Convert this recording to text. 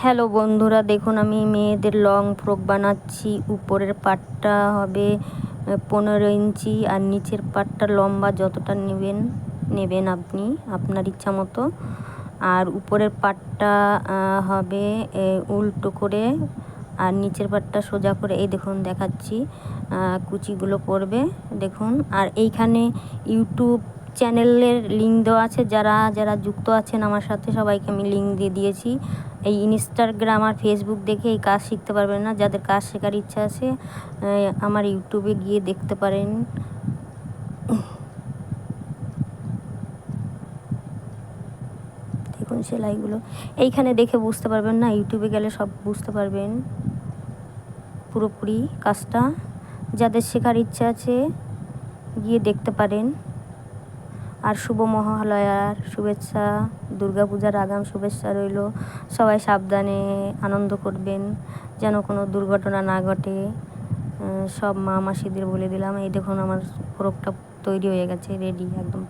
Hello বন্ধুরা, দেখুন আমি মেয়েদের লং ফ্রক বানাচ্ছি। উপরের পাটটা হবে পনেরো ইঞ্চি আর নিচের পাটটা লম্বা যতটা নেবেন নেবেন আপনি, আপনার ইচ্ছা মতো। আর উপরের পাটটা হবে উল্টো করে আর নিচের পাটটা সোজা করে, এই দেখুন দেখাচ্ছি কুচিগুলো পড়বে, দেখুন। আর এইখানে ইউটিউব চ্যানেলের লিঙ্ক দেওয়া আছে, যারা যারা যুক্ত আছেন আমার সাথে, সবাইকে আমি লিঙ্ক দিয়ে দিয়েছি। এই ইনস্টাগ্রাম আর ফেসবুক দেখে এই কাজ শিখতে পারবেন না। যাদের কাজ শেখার ইচ্ছা আছে আমার ইউটিউবে গিয়ে দেখতে পারেন। দেখুন সেলাইগুলো এইখানে দেখে বুঝতে পারবেন না ইউটিউবে গেলে সব বুঝতে পারবেন। পুরোপুরি কাজটা। যাদের শেখার ইচ্ছা আছে, গিয়ে দেখতে পারেন। আর শুভ মহালয়ার শুভেচ্ছা, দুর্গা পূজার আগাম শুভেচ্ছা রইল। সবাই সাবধানে আনন্দ করবেন, যেন কোনো দুর্ঘটনা না ঘটে। সব মা মাসিদের বলে দিলাম, এই দেখুন আমার ফোরকটা তৈরি হয়ে গেছে রেডি একদম।